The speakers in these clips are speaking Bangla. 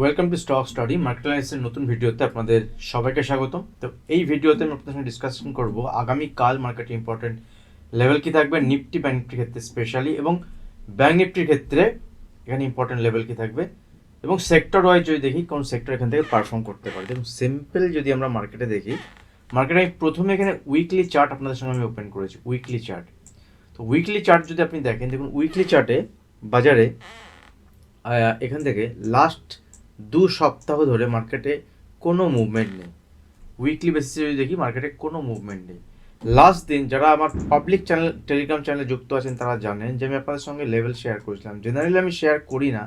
Welcome to stock study market অ্যানালিসিসের নতুন ভিডিওতে আপনাদের সবাইকে স্বাগতম। তো এই ভিডিওতে আমি আপনাদের সঙ্গে ডিসকাশন করব আগামী কাল মার্কেটে ইম্পর্টেন্ট লেভেল কি থাকবে নিফটি ব্যাংক নিফটির ক্ষেত্রে স্পেশালি এবং ব্যাংক নিফটির ক্ষেত্রে এখানে ইম্পর্টেন্ট লেভেল কি থাকবে এবং সেক্টর ওয়াইজ যদি দেখি কোন সেক্টর এখান থেকে পারফর্ম করতে পারে। দেখুন সিম্পল যদি আমরা মার্কেটে দেখি মার্কেটে আমি প্রথমে এখানে উইকলি চার্ট আপনাদের সঙ্গে আমি ওপেন করেছি উইকলি চার্ট তো উইকলি চার্ট যদি আপনি দেখেন, দেখুন উইকলি চার্টে বাজারে এখান থেকে লাস্ট দু সপ্তাহ ধরে মার্কেটে কোনো মুভমেন্ট নেই। উইকলি বেসিসে যদি দেখি মার্কেটে কোনো মুভমেন্ট নেই। লাস্ট দিন যারা আমার পাবলিক চ্যানেল টেলিগ্রাম চ্যানেলে যুক্ত আছেন, তারা জানেন যে আমি আপনাদের সঙ্গে লেভেল শেয়ার করেছিলাম। জেনারেলি আমি শেয়ার করি না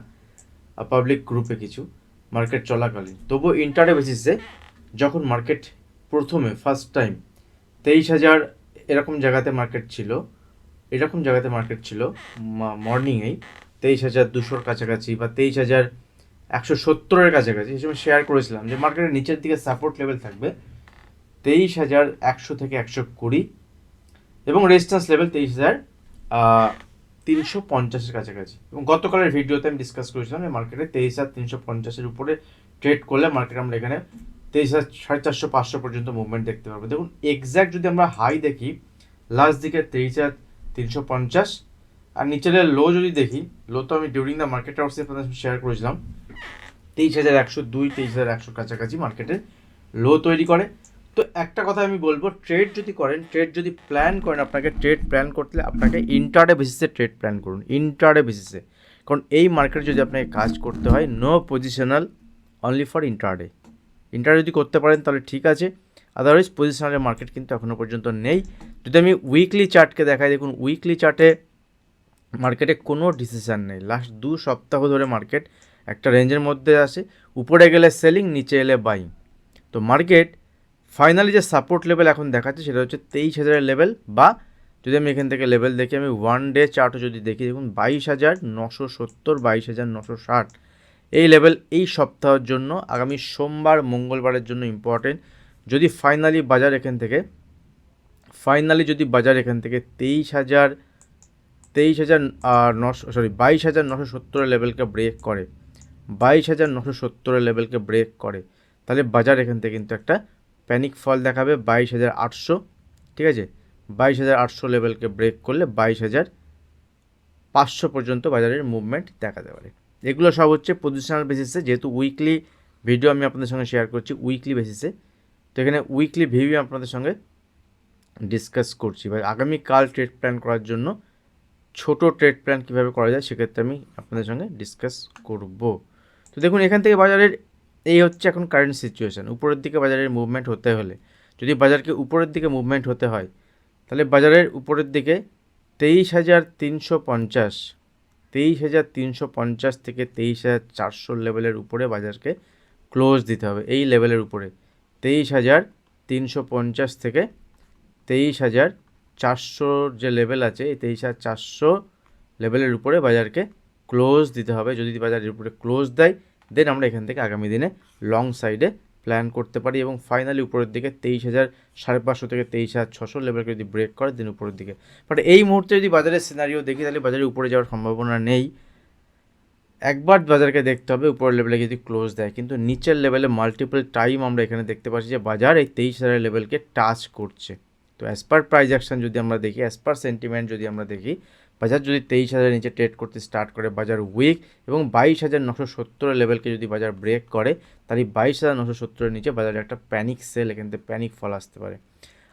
পাবলিক গ্রুপে কিছু। মার্কেট চলাকালীন। তবুও ইন্টারডে বেসিসে যখন মার্কেট প্রথমে ফার্স্ট টাইম তেইশ হাজার এরকম জায়গাতে মার্কেট ছিল, এরকম জায়গাতে মার্কেট ছিল মর্নিংয়েই তেইশ হাজার দুশোর কাছাকাছি বা তেইশ হাজার একশো সত্তরের কাছাকাছি হিসেবে শেয়ার করেছিলাম যে মার্কেটের নিচের দিকে সাপোর্ট লেভেল থাকবে তেইশ হাজার একশো থেকে একশো কুড়ি এবং রেজিস্ট্যান্স লেভেল তেইশ হাজার তিনশো পঞ্চাশের কাছাকাছি। এবং গতকালের ভিডিওতে আমি ডিসকাস করেছিলাম যে মার্কেটে তেইশ হাজার তিনশো পঞ্চাশের উপরে ট্রেড করলে মার্কেট আমরা এখানে তেইশ হাজার সাড়ে চারশো পাঁচশো পর্যন্ত মুভমেন্ট দেখতে পারব। দেখুন এক্স্যাক্ট যদি আমরা হাই দেখি লাস্ট দিকে তেইশ হাজার তিনশো পঞ্চাশ, আর নিচের লো যদি দেখি লো তো আমি ডিউরিং দ্য মার্কেট আওয়ার্সে আপনাদের শেয়ার করেছিলাম তেইশ হাজার একশো দুই, তেইশ হাজার একশোর কাছাকাছি মার্কেটে লো তৈরি করে। তো একটা কথা আমি বলব, ট্রেড যদি করেন, ট্রেড যদি প্ল্যান করেন, আপনাকে ট্রেড প্ল্যান করতে আপনাকে ইন্টারডে বেসিসে ট্রেড প্ল্যান করুন ইন্টারডে বেসিসে কারণ এই মার্কেটে যদি আপনাকে কাজ করতে হয় no positional only for intraday intraday যদি করতে পারেন, তাহলে ঠিক আছে। আদারওয়াইজ পজিশনালের মার্কেট কিন্তু এখনও পর্যন্ত নেই। যদি আমি উইকলি চার্টকে দেখাই, দেখুন উইকলি চার্টে মার্কেটে কোনো ডিসিশান নেই। লাস্ট দু সপ্তাহ ধরে মার্কেট একটা রেঞ্জের মধ্যে আসে, উপরে গেলে সেলিং, নিচে এলে বাইং তো মার্কেট ফাইনালি যে সাপোর্ট লেভেল এখন দেখাচ্ছে সেটা হচ্ছে তেইশ হাজারের লেভেল বা যদি আমি এখান থেকে লেভেল দেখি, আমি ওয়ান ডে চার্টও যদি দেখি, দেখুন বাইশ হাজার নশো সত্তর, বাইশ হাজার নশো ষাট। এই লেভেল এই সপ্তাহের জন্য, আগামী সোমবার, মঙ্গলবারের জন্য ইম্পর্টেন্ট যদি ফাইনালি বাজার এখান থেকে ফাইনালি যদি বাজার এখান থেকে তেইশ হাজার তেইশ হাজার নশো সরি বাইশ হাজার নশো সত্তরের লেভেলকে ব্রেক করে বাইশ হাজার নশো সত্তরের লেভেলকে ব্রেক করে। তাহলে বাজার এখান থেকে কিন্তু একটা প্যানিক ফল দেখাবে, বাইশ হাজার আটশো, ঠিক আছে? বাইশ হাজার আটশো লেভেলকে ব্রেক করলে বাইশ হাজার পাঁচশো পর্যন্ত বাজারের মুভমেন্ট দেখাতে পারে এগুলো সব হচ্ছে পজিশনাল বেসিসে যেহেতু উইকলি ভিডিও আমি আপনাদের সঙ্গে শেয়ার করছি উইকলি বেসিসে তো এখানে উইকলি ভিউ আপনাদের সঙ্গে ডিসকাস করছি। বা আগামীকাল ট্রেড প্ল্যান করার জন্য ছোট ট্রেড প্ল্যান কীভাবে করা যায়, সেক্ষেত্রে আমি আপনাদের সঙ্গে ডিসকাস করব। তো দেখুন, এখান থেকে বাজারের এই হচ্ছে এখন কারেন্ট সিচুয়েশান উপরের দিকে বাজারের মুভমেন্ট হতে হলে, যদি বাজারকে উপরের দিকে মুভমেন্ট হতে হয়, তাহলে বাজারের উপরের দিকে তেইশ হাজার তিনশো পঞ্চাশ, তেইশ হাজার তিনশো পঞ্চাশ থেকে তেইশ হাজার চারশো লেভেলের উপরে বাজারকে ক্লোজ দিতে হবে, এই লেভেলের উপরে। তেইশ হাজার তিনশো পঞ্চাশ থেকে তেইশ হাজার চারশোর যে লেভেল আছে, এই তেইশ হাজার চারশো লেভেলের উপরে বাজারকে ক্লোজ দিতে হবে। যদি বাজারের উপরে ক্লোজ দেয় দেন আমরা এখান থেকে আগামী দিনে লং সাইডে প্ল্যান করতে পারি এবং ফাইনালি উপরের দিকে তেইশ হাজার, সাড়ে পাঁচশো থেকে তেইশ হাজার, ছশো লেভেলকে যদি ব্রেক করে দেন উপরের দিকে। বাট এই মুহূর্তে যদি বাজারের সিনারিও দেখি, তাহলে বাজারের উপরে যাওয়ার সম্ভাবনা নেই। একবার বাজারকে দেখতে হবে, উপরের লেভেলে যদি ক্লোজ দেয়। কিন্তু নিচের লেভেলে মাল্টিপল টাইম আমরা এখানে দেখতে পাচ্ছি যে বাজার এই তেইশ হাজারের লেভেলকে টাচ করছে। তো অ্যাজ পার প্রাইজ অ্যাকশন যদি আমরা দেখি অ্যাজ পার সেন্টিমেন্ট যদি আমরা দেখি বাজার যদি তেইশ হাজারের নিচে ট্রেড করতে স্টার্ট করে বাজার উইক এবং বাইশ হাজার নশো সত্তরের লেভেলকে যদি বাজার ব্রেক করে, তাহলে বাইশ হাজার নশো সত্তরের নিচে বাজারে একটা প্যানিক সেল এখান থেকে প্যানিক ফল আসতে পারে।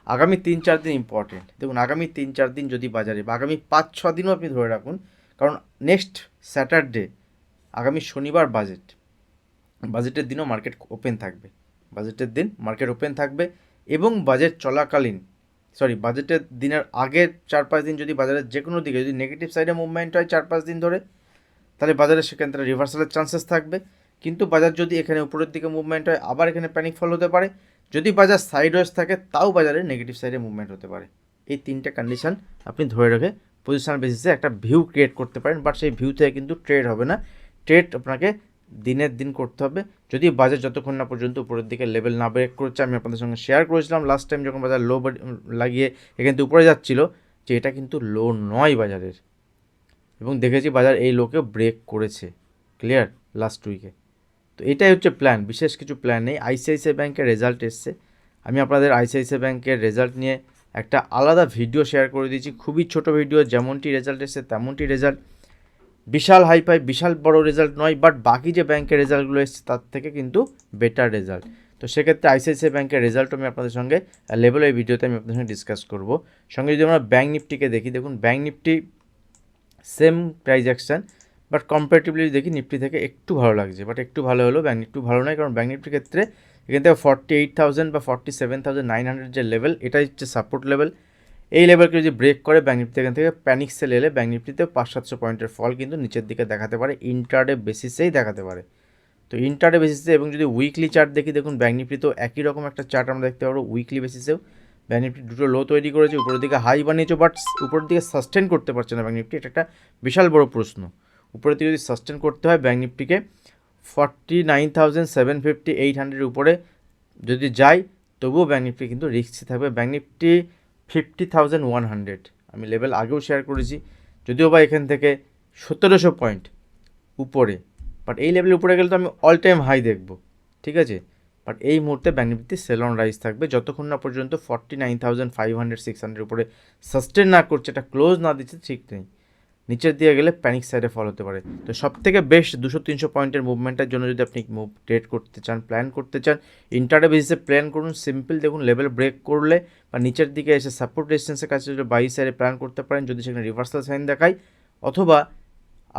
আগামী তিন চার দিন ইম্পর্টেন্ট দেখুন, আগামী তিন চার দিন যদি বাজারে, বা আগামী পাঁচ ছ দিনও আপনি ধরে রাখুন, কারণ নেক্সট স্যাটারডে আগামী শনিবার বাজেট বাজেটের দিনও মার্কেট ওপেন থাকবে। বাজেটের দিন মার্কেট ওপেন থাকবে এবং বাজেট চলাকালীন সরি, বাজেটের দিনের আগের চার পাঁচ দিন যদি বাজারের যে কোনো দিকে যদি নেগেটিভ সাইডে মুভমেন্ট হয় চার পাঁচ দিন ধরে, তাহলে বাজারে সেখান থেকে রিভার্সালের চান্সেস থাকবে। কিন্তু বাজার যদি এখানে উপরের দিকে মুভমেন্ট হয়, আবার এখানে প্যানিক ফল হতে পারে। যদি বাজার সাইড ওয়েজ থাকে, তাও বাজারে নেগেটিভ সাইডে মুভমেন্ট হতে পারে। এই তিনটে কন্ডিশন আপনি ধরে রেখে পজিশন বেসিসে একটা ভিউ ক্রিয়েট করতে পারেন। বাট সেই ভিউ থেকে কিন্তু ট্রেড হবে না। ট্রেড আপনাকে দিনের দিন করতে হবে। যদি বাজার যতক্ষণ না পর্যন্ত উপরের দিকে লেভেল না ব্রেক করছে, আমি আপনাদের সঙ্গে শেয়ার করেছিলাম। লাস্ট টাইম যখন বাজার লো লাগিয়ে এখান থেকে উপরে যাচ্ছিল, যে এটা কিন্তু লো নয় বাজারের। এবং দেখেছি বাজার এই লোকে ব্রেক করেছে। ক্লিয়ার লাস্ট উইকে তো এটাই হচ্ছে প্ল্যান বিশেষ কিছু প্ল্যান নেই। আইসিআইসিআই ব্যাংকের রেজাল্ট এসছে। আমি আপনাদের আইসিআইসিআই ব্যাংকের রেজাল্ট নিয়ে একটা আলাদা ভিডিও শেয়ার করে দিয়েছি। খুবই ছোট ভিডিও যেমনটি রেজাল্ট এসছে, তেমনটি রেজাল্ট বিশাল হাই ফাই বিশাল বড় রেজাল্ট নয় বাট বাকি যে ব্যাংকের রেজাল্টগুলো এসছে, তার থেকে কিন্তু বেটার রেজাল্ট তো সেক্ষেত্রে আইসিআইসিআই ব্যাংকের রেজাল্টও আমি আপনাদের সঙ্গে লেভেল এই ভিডিওতে আমি আপনাদের সঙ্গে ডিসকাস করব। সঙ্গে যদি আমরা ব্যাঙ্ক নিফটিকে দেখি, দেখুন bank Nifty same price action but comparatively দেখি নিফটি থেকে একটু ভালো লাগছে বাট একটু ভালো হলো ব্যাঙ্ক নিফটি ভালো নয়, কারণ ব্যাঙ্ক নিফটির ক্ষেত্রে এখান থেকে ফর্টি এইট থাউজেন্ড বা forty seven thousand nine hundred যে লেভেল এটাই হচ্ছে সাপোর্ট লেভেল এই লেভেলকে যদি ব্রেক করে ব্যাঙ্ক নিফটি এখান থেকে প্যানিক সেল এলে ব্যাঙ্ক নিফটিতে পাঁচ, সাতশো পয়েন্টের ফল কিন্তু নিচের দিকে দেখাতে পারে ইন্টারডে বেসিসেই দেখাতে পারে। তো ইন্টারডে বেসিসে এবং যদি উইকলি চার্ট দেখি, দেখুন ব্যাঙ্ক নিফটিতেও একই রকম একটা চার্ট আমরা দেখতে পারব উইকলি বেসিসেও ব্যাঙ্ক নিফটি দুটো লো তৈরি করেছে, উপরের দিকে হাই বানিয়েছে বাট উপরের দিকে সাস্টেন করতে পারছে না ব্যাঙ্ক নিফটি এটা একটা বিশাল বড় প্রশ্ন। উপরের দিকে যদি সাস্টেন করতে হয় bank নিফটিকে forty nine thousand seven fifty eight হান্ড্রেডের উপরে যদি যাই তবুও ব্যাঙ্ক নিফটি কিন্তু রিস্কই থাকবে। Bank Nifty fifty thousand one hundred. আমি লেভেল আগেও শেয়ার করেছি, যদিও বা এখান থেকে সতেরোশো পয়েন্ট উপরে। বাট এই লেভেলের উপরে গেলে তো আমি অল টাইম হাই দেখব, ঠিক আছে? বাট এই মুহূর্তে ব্যাঙ্ক সেলন রাইজ থাকবে, যতক্ষণ না পর্যন্ত forty nine thousand five hundred six hundred উপরে সাস্টেন না করছে, এটা ক্লোজ না দিচ্ছে, ঠিক নেই। নিচের দিকে গেলে প্যানিক সাইডে ফল হতে পারে। তো সব থেকে বেস্ট দুশো তিনশো পয়েন্টের মুভমেন্টের জন্য যদি আপনি মুভ ট্রেড করতে চান প্ল্যান করতে চান ইন্টারডে বেসিসে প্ল্যান করুন সিম্পল দেখুন লেভেল ব্রেক করলে বা নিচের দিকে এসে সাপোর্ট রেজিস্ট্যান্সের কাছে যদি বাই সাইডে প্ল্যান করতে পারেন, যদি সেখানে রিভার্সাল সাইন দেখায়, অথবা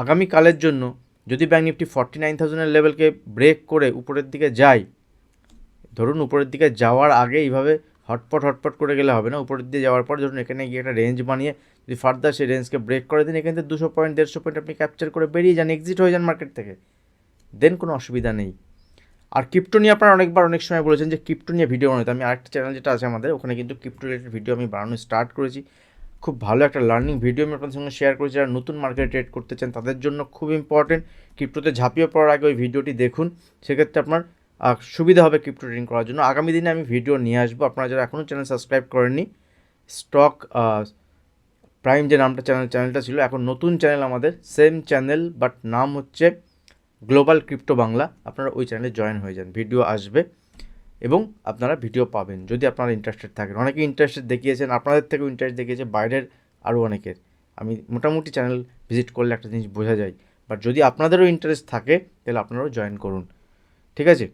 আগামীকালের জন্য যদি ব্যাঙ্ক নিফটি ফর্টি নাইন থাউজেন্ডের লেভেলকে ব্রেক করে উপরের দিকে যায়, ধরুন উপরের দিকে যাওয়ার আগে এইভাবে হটপট হটপট করে গেলে হবে না, উপরের দিকে যাওয়ার পর ধরুন এখানে গিয়ে একটা রেঞ্জ বানিয়ে যদি ফার্দার সেই রেঞ্জকে ব্রেক করে দিন, এখান থেকে দুশো পয়েন্ট দেড়শো পয়েন্ট আপনি ক্যাপচার করে বেরিয়ে যান এক্সিট হয়ে যান মার্কেট থেকে। দেন কোনো অসুবিধা নেই। আর ক্রিপ্টো নিয়ে আপনারা অনেকবার, অনেক সময় বলেছেন যে ক্রিপ্টো নিয়ে ভিডিও বানাতে। আমি আরেকটা চ্যানেল যেটা আছে আমাদের, ওখানে কিন্তু ক্রিপ্টো রিলেটেড ভিডিও আমি বানানো স্টার্ট করেছি। খুব ভালো একটা লার্নিং ভিডিও আমি আপনাদের সঙ্গে শেয়ার করেছি। যারা নতুন মার্কেটে ট্রেড করতে চান, তাদের জন্য খুব ইম্পর্টেন্ট ক্রিপ্টোতে ঝাঁপিয়ে পড়ার আগে ওই ভিডিওটি দেখুন। সেক্ষেত্রে আপনার সুবিধা হবে ক্রিপ্টো ট্রেডিং করার জন্য। আগামী দিনে আমি ভিডিও নিয়ে আসব। আপনারা যারা এখনও চ্যানেল সাবস্ক্রাইব করেননি স্টক প্রাইম যে নামটা চ্যানেল চ্যানেলটা ছিল, এখন নতুন চ্যানেল আমাদের সেম চ্যানেল বাট নাম হচ্ছে গ্লোবাল ক্রিপ্টো বাংলা আপনারা ওই চ্যানেলে জয়েন হয়ে যান ভিডিও আসবে এবং আপনারা ভিডিও পাবেন, যদি আপনারা ইন্টারেস্টেড থাকেন। অনেকে ইন্টারেস্টেড দেখিয়েছেন, আপনাদের থেকেও ইন্টারেস্ট দেখিয়েছে, বাইরের আরও অনেকের। আমি মোটামুটি চ্যানেল ভিজিট করলে একটা জিনিস বোঝা যায় বাট যদি আপনাদেরও ইন্টারেস্ট থাকে, তাহলে আপনারাও জয়েন করুন। ঠিক আছে?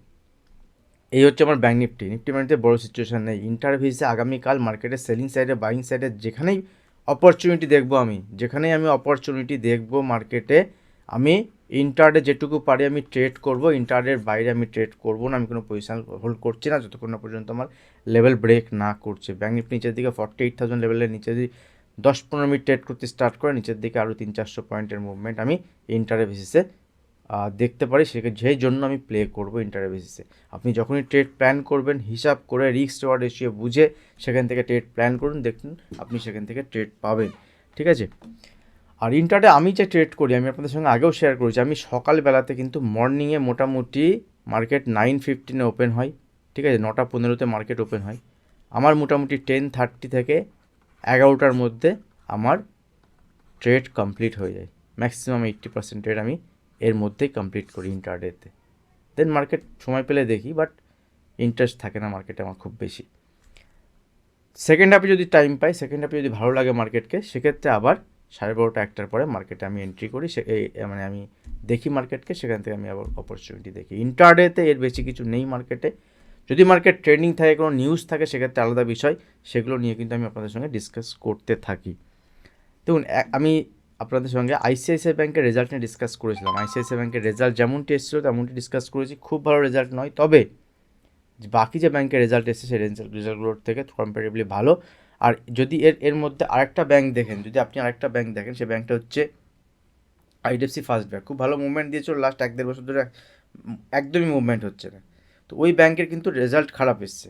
এই হচ্ছে আমার ব্যাঙ্ক নিফটি নিফটি মানিতে বড় সিচুয়েশান নেই। ইন্টারভিউসে আগামীকাল মার্কেটে সেলিং সাইডে বাইং সাইডে যেখানেই অপরচুনিটি দেখব আমি। যেখানেই আমি অপরচুনিটি দেখব মার্কেটে আমি ইন্টারডে যেটুকু পারি আমি ট্রেড করব ইন্টারডের বাইরে আমি ট্রেড করব না, আমি কোনো পজিশন হোল্ড করছি না, যতক্ষণ না পর্যন্ত আমার লেভেল ব্রেক না করছে। ব্যাঙ্ক নিফটি নিচের দিকে ফর্টি এইট থাউজেন্ড লেভেলের নিচে যদি দশ পনেরো মিনিট ট্রেড করতে স্টার্ট করে, নিচের দিকে আরও তিন চারশো পয়েন্টের মুভমেন্ট আমি ইন্টারে বেসিসে দেখতে পারি, সেকে যেই জন্য আমি প্লে করব ইন্টারে বেসিসে আপনি যখনই ট্রেড প্ল্যান করবেন, হিসাব করে রিস্ক রিওয়ার্ড রেশিও বুঝে সেখান থেকে ট্রেড প্ল্যান করুন, দেখুন আপনি সেখান থেকে ট্রেড পাবেন। ঠিক আছে? আর ইন্টারডে আমি যে ট্রেড করি, আমি আপনাদের সঙ্গে আগেও শেয়ার করেছি, আমি সকালবেলাতে কিন্তু মর্নিংয়ে মোটামুটি মার্কেট নাইন ফিফটিনে ওপেন হয়। ঠিক আছে? নটা পনেরোতে মার্কেট ওপেন হয়। আমার মোটামুটি টেন থার্টি থেকে এগারোটার মধ্যে আমার ট্রেড কমপ্লিট হয়ে যায়। ম্যাক্সিমাম এইট্টি পার্সেন্ট ট্রেড আমি এর মধ্যেই কমপ্লিট করি ইন্টারডেতে দেন মার্কেট সময় পেলে দেখি বাট ইন্টারেস্ট থাকে না মার্কেটে আমার খুব বেশি। সেকেন্ড হাফে যদি টাইম পাই সেকেন্ড হাফে যদি ভালো লাগে মার্কেটকে সেক্ষেত্রে আবার সাড়ে বারোটা, একটার পরে মার্কেটে আমি এন্ট্রি করি, সে মানে আমি দেখি মার্কেটকে সেখান থেকে আমি আবার অপরচুনিটি দেখি। ইন্টারডেতে এর বেশি কিছু নেই মার্কেটে যদি মার্কেট ট্রেন্ডিং থাকে, কোনো নিউজ থাকে, সেক্ষেত্রে আলাদা বিষয়। সেগুলো নিয়ে কিন্তু আমি আপনাদের সঙ্গে ডিসকাস করতে থাকি। দেখুন আমি আপনাদের সঙ্গে আইসিআইসিআই ব্যাংকের রেজাল্ট নিয়ে ডিসকাস করেছিলাম। আইসিআইসিআই ব্যাংকের রেজাল্ট যেমনটি এসেছিল, তেমনটি ডিসকাস করেছি। খুব ভালো রেজাল্ট নয়, তবে বাকি যে ব্যাংকের রেজাল্ট এসেছে, সেই রেজাল্ট রেজাল্টগুলোর থেকে কম্পারেটিভলি ভালো। আর যদি এর এর মধ্যে আরেকটা ব্যাংক দেখেন, যদি আপনি আরেকটা ব্যাংক দেখেন সেই ব্যাংকটা হচ্ছে আইডিএফসি ফার্স্ট ব্যাংক খুব ভালো মুভমেন্ট দিয়েছিল লাস্ট এক দেড় বছর ধরে একদমই মুভমেন্ট হচ্ছে না। তো ওই ব্যাংকের কিন্তু রেজাল্ট খারাপ এসছে।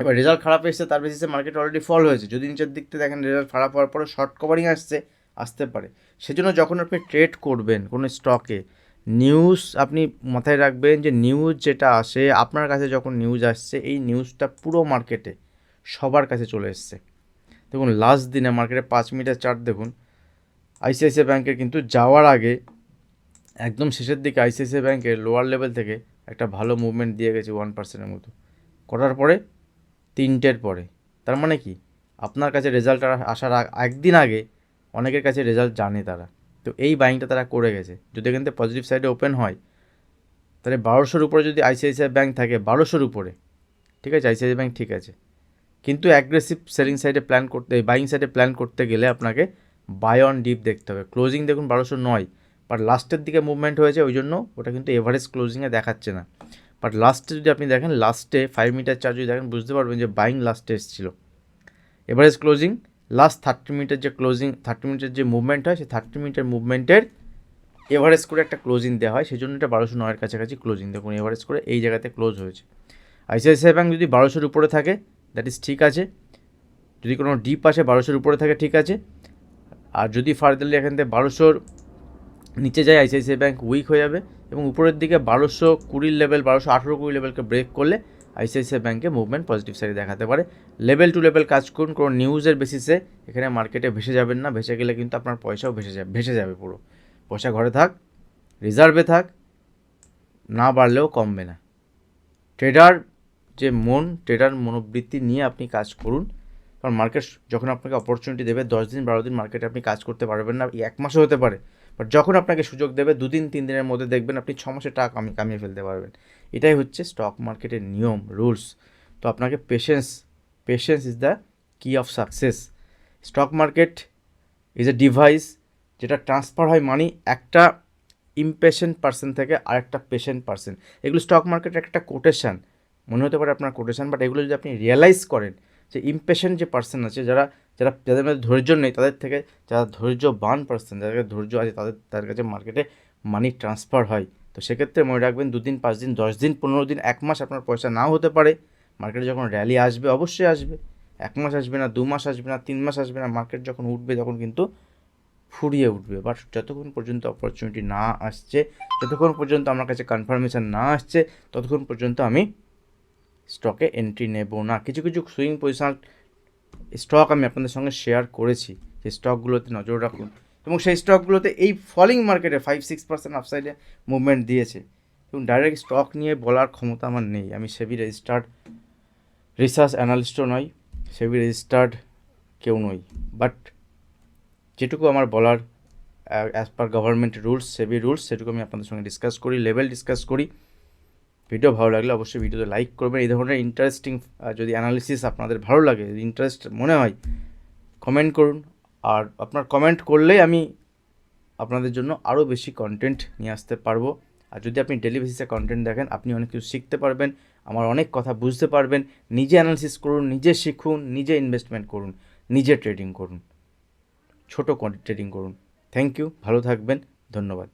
এবার রেজাল্ট খারাপ এসছে, তার বেসিসে মার্কেট অলরেডি ফল হয়েছে। যদি নিচের দিক থেকে দেখেন রেজাল্ট খারাপ হওয়ার পরে শর্ট কভারিং আসছে। আসতে পারে। সেজন্য যখন আপনি ট্রেড করবেন কোনো স্টকে নিউজ আপনি মাথায় রাখবেন যে নিউজ যেটা আসে, আপনার কাছে যখন নিউজ আসছে, এই নিউজটা পুরো মার্কেটে সবার কাছে চলে এসছে। দেখুন লাস্ট দিনে মার্কেটে পাঁচ মিনিটের চার্ট দেখুন আইসিআইসিআই ব্যাংকের কিন্তু যাওয়ার আগে একদম শেষের দিকে আইসিআইসিআই ব্যাংকের লোয়ার লেভেল থেকে একটা ভালো মুভমেন্ট দিয়ে গেছে ওয়ান পার্সেন্টের মতো। করার পরে, তিনটের পরে, তার মানে কি? আপনার কাছে রেজাল্ট আসার একদিন আগে অনেকের কাছে রেজাল্ট জানে তারা। তো এই বাইংটা তারা করে গেছে। যদি এখান থেকে পজিটিভ সাইডে ওপেন হয়, তাহলে বারোশোর উপরে যদি আইসিআইসিআই ব্যাঙ্ক থাকে, বারোশোর উপরে, ঠিক আছে? আইসিআইসিআই ব্যাঙ্ক ঠিক আছে। কিন্তু অ্যাগ্রেসিভ সেলিং সাইডে প্ল্যান করতে বাইং সাইডে প্ল্যান করতে গেলে আপনাকে বাই অন ডিপ দেখতে হবে। ক্লোজিং দেখুন বারোশো নয় বাট লাস্টের দিকে মুভমেন্ট হয়েছে, ওই জন্য ওটা কিন্তু এভারেজ ক্লোজিংয়ে দেখাচ্ছে না। বাট লাস্টে যদি আপনি দেখেন লাস্টে ফাইভ মিটার চার্জ যদি দেখেন, বুঝতে পারবেন যে বাইং লাস্টে এসেছিল। এভারেজ ক্লোজিং লাস্ট থার্টি মিনিটের যে ক্লোজিং থার্টি মিনিটের যে মুভমেন্ট হয়, সেই থার্টি মিনিটের মুভমেন্টের এভারেজ করে একটা ক্লোজিং দেওয়া হয় সেই জন্য এটা বারোশো নয়ের কাছাকাছি ক্লোজিং দেখুন এভারেজ করে এই জায়গাতে ক্লোজ হয়েছে। আইসিআইসিআই ব্যাঙ্ক যদি বারোশোর উপরে থাকে দ্যাট ইজ ঠিক আছে। যদি কোনো ডিপ আসে, বারোশোর উপরে থাকে, ঠিক আছে। আর যদি ফার্দারলি এখান থেকে বারোশোর নিচে যায় আইসিআইসিআই ব্যাংক উইক হয়ে যাবে এবং উপরের দিকে বারোশো কুড়ির লেভেল বারোশো আঠেরো কুড়ি লেভেলকে ব্রেক করলে আইসিআইসিআই ব্যাংকে মুভমেন্ট পজিটিভ সাইডে দেখাতে পারে। লেভেল টু লেভেল কাজ করুন, কোনো নিউজের বেসিসে এখানে মার্কেটে ভেসে যাবেন না, ভেসে গেলে কিন্তু আপনার পয়সাও ভেসে যাবে ভেসে যাবে পুরো। পয়সা ঘরে থাক রিজার্ভে থাক, না বাড়লেও কমবে না। ট্রেডার যে মন ট্রেডার মনোবৃত্তি নিয়ে আপনি কাজ করুন, কারণ মার্কেট যখন আপনাকে অপরচুনিটি দেবে, দশ দিন, বারো দিন মার্কেটে আপনি কাজ করতে পারবেন না এক মাসও হতে পারে। বাট যখন আপনাকে সুযোগ দেবে, দুদিন, তিন দিনের মধ্যে দেখবেন আপনি ছ মাসে টাকা কামিয়ে ফেলতে পারবেন। এটাই হচ্ছে স্টক মার্কেটের নিয়ম রুলস তো আপনাকে patience patience is the key of success stock market is a device যেটা ট্রান্সফার হয় মানি একটা ইমপেশেন্ট পার্সন থেকে আরেকটা পেশেন্ট পার্সন এগুলো স্টক মার্কেটের একটা কোটেশান মনে হতে পারে আপনার কোটেশান বাট এগুলো যদি আপনি রিয়েলাইজ করেন যে ইমপেশেন্ট যে পার্সন আছে, যারা যারা, যাদের মধ্যে ধৈর্য নেই, তাদের থেকে, যারা ধৈর্যবান পার্সন যাদের ধৈর্য আছে, তাদের তাদের কাছে মার্কেটে মানি ট্রান্সফার হয়। তো সেক্ষেত্রে মনে রাখবেন দুদিন পাঁচ দিন, দশ দিন, পনেরো দিন, এক মাস আপনার পয়সা নাও হতে পারে। মার্কেটে যখন র্যালি আসবে, অবশ্যই আসবে। এক মাস আসবে না, দু মাস আসবে না, তিন মাস আসবে না, মার্কেট যখন উঠবে তখন কিন্তু ফুরিয়ে উঠবে। বাট যতক্ষণ পর্যন্ত অপরচুনিটি না আসছে, যতক্ষণ পর্যন্ত আমার কাছে কনফার্মেশান না আসছে, ততক্ষণ পর্যন্ত আমি স্টকে এন্ট্রি নেব না। কিছু কিছু সুইং পজিশন স্টক আমি আপনাদের সঙ্গে শেয়ার করেছি। সেই স্টকগুলোতে নজর রাখুন। এবং সেই স্টকগুলোতে এই ফলিং মার্কেটে ফাইভ সিক্স পার্সেন্ট আপসাইডে মুভমেন্ট দিয়েছে। এবং ডাইরেক্ট স্টক নিয়ে বলার ক্ষমতা আমার নেই। আমি সেবি রেজিস্টার্ড রিসার্চ অ্যানালিস্টও নই সেবি রেজিস্টার্ড কেউ নই। বাট যেটুকু আমার বলার as per government rules SEBI rules সেটুকু আমি আপনাদের সঙ্গে ডিসকাস করি লেভেল ডিসকাস করি। ভিডিও ভালো লাগলে অবশ্যই ভিডিওতে লাইক করবেন। এই ধরনের ইন্টারেস্টিং যদি অ্যানালিসিস আপনাদের ভালো লাগে ইন্টারেস্ট মনে হয় কমেন্ট করুন। আর আপনার কমেন্ট করলেই আমি আপনাদের জন্য আরও বেশি কন্টেন্ট নিয়ে আসতে পারব। আর যদি আপনি ডেলি বেসিসে কন্টেন্ট দেখেন, আপনি অনেক কিছু শিখতে পারবেন, আমার অনেক কথা বুঝতে পারবেন, নিজে অ্যানালিসিস করুন, নিজে শিখুন, নিজে ইনভেস্টমেন্ট করুন, নিজে ট্রেডিং করুন, ছোটো ট্রেডিং করুন। থ্যাংক ইউ ভালো থাকবেন, ধন্যবাদ।